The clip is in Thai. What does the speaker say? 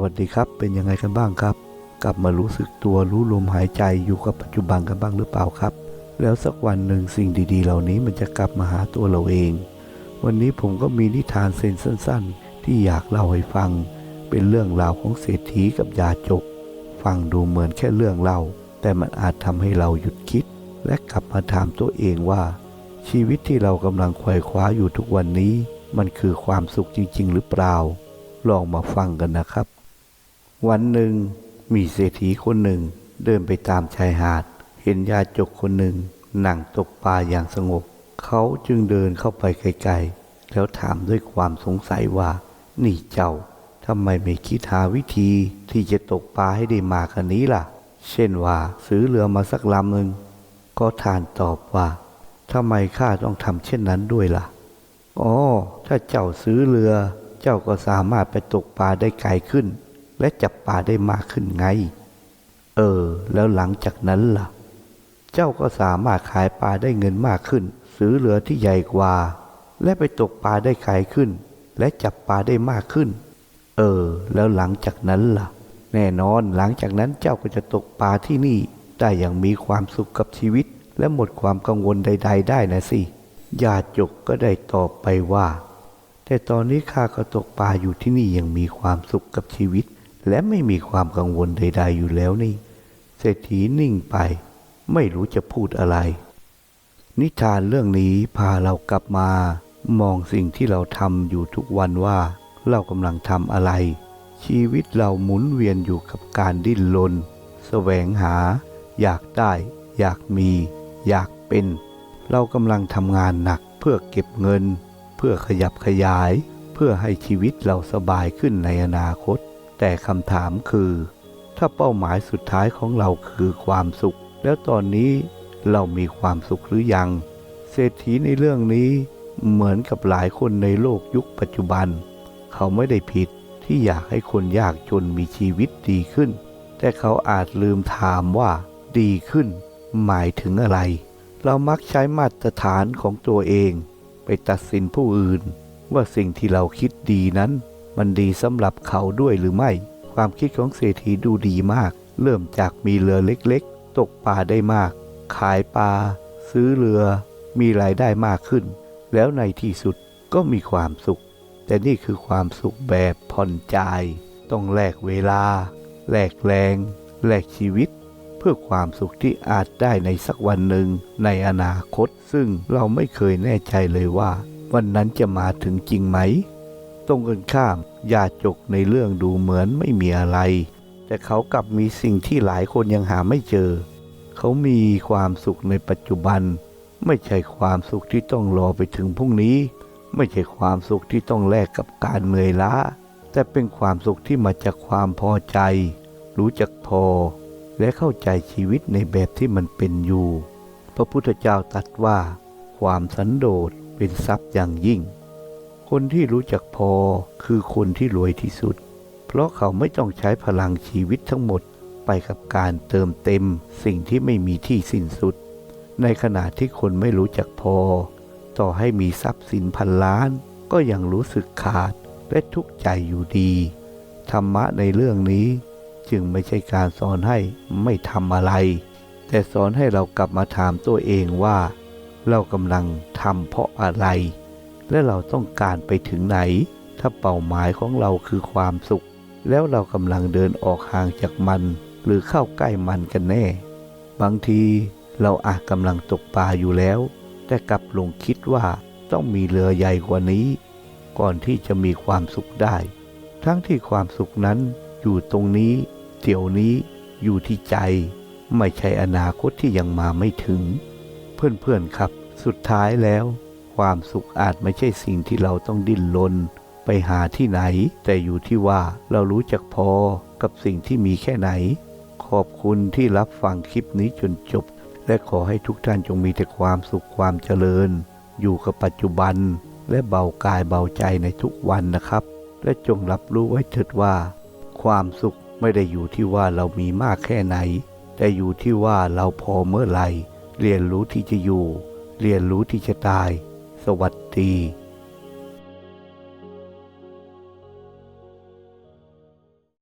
วัสดีครับ เป็นยังไงกันบ้างครับ กลับมารู้สึกตัวรู้ลมหายใจอยู่กับปัจจุบันกันบ้างหรือเปล่าครับ แล้วสักวันหนึ่งสิ่งดีๆ เหล่านี้มันจะกลับมาหาตัวเราเอง วันนี้ผมก็มีนิทานเซนสั้น ๆ ที่อยากเล่าให้ฟัง เป็นเรื่องราวของเศรษฐีกับยาจก ฟังดูเหมือนแค่เรื่องเล่า แต่มันอาจทำให้เราหยุดคิด และกลับมาถามตัวเองว่า ชีวิตที่เรากำลังไขว่คว้าอยู่ทุกวันนี้ มันคือความสุขจริง ๆ หรือเปล่า ลองมาฟังกันนะครับ วันหนึ่งมีเศรษฐีคนหนึ่งเดินไปตามชายหาด เห็นยาจกคนหนึ่งนั่งตกปลาอย่างสงบ เขาจึงเดินเข้าไปไกลๆ แล้วถามด้วยความสงสัยว่า นี่เจ้าทำไมไม่คิดหาวิธีที่จะตกปลาให้ได้มากกว่านี้ล่ะ เช่นว่าซื้อเรือมาสักลำหนึ่งก็ทานตอบว่าทำไมข้าต้องทำเช่นนั้นด้วยล่ะ อ๋อ ถ้าเจ้าซื้อเรือ เจ้าก็สามารถไปตกปลาได้ไกลขึ้น และจับปลาได้มากขึ้นไง เออ แล้วหลังจากนั้นล่ะ เจ้าก็สามารถขายปลาได้เงินมากขึ้น ซื้อเรือที่ใหญ่กว่า และไปตกปลาได้ไกลขึ้น และจับปลาได้มากขึ้น เออ แล้วหลังจากนั้นล่ะ แน่นอนหลังจากนั้นเจ้าก็จะตกปลาที่นี่ ได้อย่างมีความสุขกับชีวิต และหมดความกังวลใด ๆ ได้นะสิยาจกก็ได้ตอบไปว่า แต่ตอนนี้ข้าก็ตกปลาอยู่ที่นี่ยังมีความสุขกับชีวิต และไม่มีความกังวลใด ๆ อยู่แล้วนี่ เศรษฐีนิ่งไป ไม่รู้จะพูดอะไร นิทานเรื่องนี้พาเรากลับมา มองสิ่งที่เราทำอยู่ทุกวันว่า เรากำลังทำอะไร ชีวิตเราหมุนเวียนอยู่กับการดิ้นรนแสวงหา อยากได้ อยากมี อยากเป็น เรากำลังทำงานหนักเพื่อเก็บเงิน เพื่อขยับขยาย เพื่อให้ชีวิตเราสบายขึ้นในอนาคต แต่คำถามคือ ถ้าเป้าหมายสุดท้ายของเราคือความสุข แล้วตอนนี้เรามีความสุขหรือยัง เศรษฐีในเรื่องนี้เหมือนกับหลายคนในโลกยุคปัจจุบัน เขาไม่ได้ผิดที่อยากให้คนยากจนมีชีวิตดีขึ้น แต่เขาอาจลืมถามว่า ดีขึ้น หมายถึงอะไร เรามักใช้มาตรฐานของตัวเอง ไปตัดสินผู้อื่น ว่าสิ่งที่เราคิดดีนั้น มันดีสำหรับเขาด้วยหรือไม่ ความคิดของเศรษฐีดูดีมาก เริ่มจากมีเรือเล็กๆ ตกปลาได้มาก ขายปลา ซื้อเรือ มีรายได้มากขึ้น แล้วในที่สุดก็มีความสุข แต่นี่คือความสุขแบบผ่อนใจายต้องแลกเวลา แลกแรง แลกชีวิต เพื่อความสุขที่อาจได้ในสักวันหนึ่งในอนาคต ซึ่งเราไม่เคยแน่ใจเลยว่า วันนั้นจะมาถึงจริงไหม รงกันข้ามยาจกในเรื่องดูเหมือนไม่มีอะไร แต่เขากลับมีสิ่งที่หลายคนยังหาไม่เจอ เขามีความสุขในปัจจุบัน ไม่ใช่ความสุขที่ต้องรอไปถึงพรุ่งนี้ ไม่ใช่ความสุขที่ต้องแลกกับการเหนื่อยล้า แต่เป็นความสุขที่มาจากความพอใจ รู้จักพอ และเข้าใจชีวิตในแบบที่มันเป็นอยู่ พระพุทธเจ้าตรัสว่า ความสันโดษเป็นทรัพย์อย่างยิ่ง คนที่รู้จักพอคือคนที่รวยที่สุด เพราะเขาไม่ต้องใช้พลังชีวิตทั้งหมดไปกับการเติมเต็มสิ่งที่ไม่มีที่สิ้นสุด ในขณะที่คนไม่รู้จักพอ ต่อให้มีทรัพย์สินพันล้าน ก็ยังรู้สึกขาดและทุกข์ใจอยู่ดี ธรรมะในเรื่องนี้จึงไม่ใช่การสอนให้ไม่ทำอะไร แต่สอนให้เรากลับมาถามตัวเองว่า เรากำลังทำเพราะอะไร และเราต้องการไปถึงไหน ถ้าเป้าหมายของเราคือความสุข แล้วเรากำลังเดินออกห่างจากมัน หรือเข้าใกล้มันกันแน่ บางทีเราอาจกำลังตกปลาอยู่แล้ว แต่กลับหลงคิดว่าต้องมีเรือใหญ่กว่านี้ ก่อนที่จะมีความสุขได้ ทั้งที่ความสุขนั้นอยู่ตรงนี้เดี๋ยวนี้อยู่ที่ใจ ไม่ใช่อนาคตที่ยังมาไม่ถึง เพื่อนๆครับ สุดท้ายแล้ว ความสุขอาจไม่ใช่สิ่งที่เราต้องดิ้นรนไปหาที่ไหน แต่อยู่ที่ว่าเรารู้จักพอกับสิ่งที่มีแค่ไหน ขอบคุณที่รับฟังคลิปนี้จนจบ และขอให้ทุกท่านจงมีแต่ความสุขความเจริญ อยู่กับปัจจุบัน และเบากายเบาใจในทุกวันนะครับ และจงรับรู้ไว้เถิดว่า ความสุขไม่ได้อยู่ที่ว่าเรามีมากแค่ไหน แต่อยู่ที่ว่าเราพอเมื่อไหร่เรียนรู้ที่จะอยู่ เรียนรู้ที่จะตาย สวัสดี